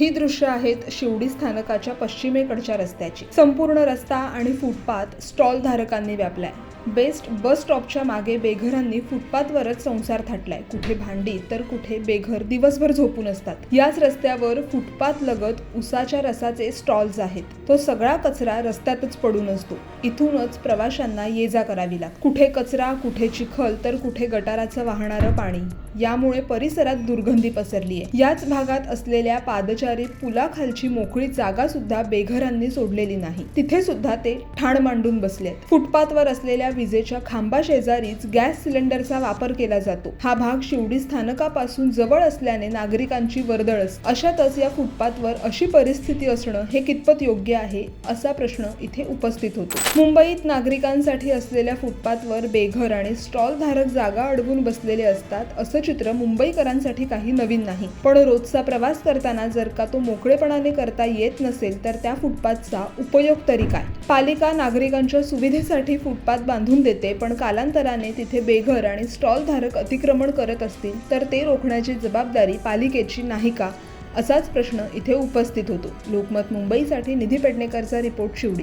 ही दृश्य आहेत शिवडी स्थानकाच्या पश्चिमेकडच्या रस्त्याची. संपूर्ण रस्ता आणि फुटपाथ स्टॉल धारकांनी व्यापलाय. बेस्ट बस स्टॉपच्या मागे बेघरांनी फुटपाथवरच संसार थाटलाय. कुठे भांडी तर कुठे बेघर दिवसभर झोपून असतात. याच रस्त्यावर फुटपाथ लगत उसाच्या रसाचे स्टॉल्स आहेत. तो सगळा कचरा रस्त्यातच पडून असतो. इथूनच प्रवाशांना ये जा करावी लागते. कुठे कचरा कुठे चिखल तर कुठे गटाराचं वाहणारं पाणी. यामुळे परिसरात दुर्गंधी पसरली आहे. याच भागात असलेल्या पादचारी पुलाखालची मोकळी जागा सुद्धा बेघरांनी सोडलेली नाही. तिथे सुद्धा ते ठाण मांडून बसलेत. फुटपाथवर असलेल्या विजेच्या खांबा शेजारीच गॅस सिलेंडरचा वापर केला जातो. हा भाग शिवडी स्थानकापासून जवळ असल्याने नागरिकांची वर्दळ असते अशातच या फुटपाथवर अशी परिस्थिती असणं हे कितपत योग्य आहे असा प्रश्न इथे उपस्थित होतो. मुंबईत नागरिकांसाठी असलेल्या फुटपाथवर बेघर आणि स्टॉल धारक जागा अडवून बसलेले असतात असं चित्र मुंबईकरांसाठी काही नवीन नाही. पण रोजचा प्रवास करताना जर का तो मोकळेपणाने करता येत नसेल तर त्या फुटपाथचा उपयोग तरी काय? पालिका नागरिकांच्या सुविधेसाठी फुटपाथ बांधून देते पण कालांतराने तिथे बेघर आणि स्टॉलधारक अतिक्रमण करत असतील तर ते रोखण्याची जबाबदारी पालिकेची नाही का? असाच प्रश्न इथे उपस्थित होतो. लोकमत मुंबईसाठी निधी पेडणेकरचा रिपोर्ट शिवडी.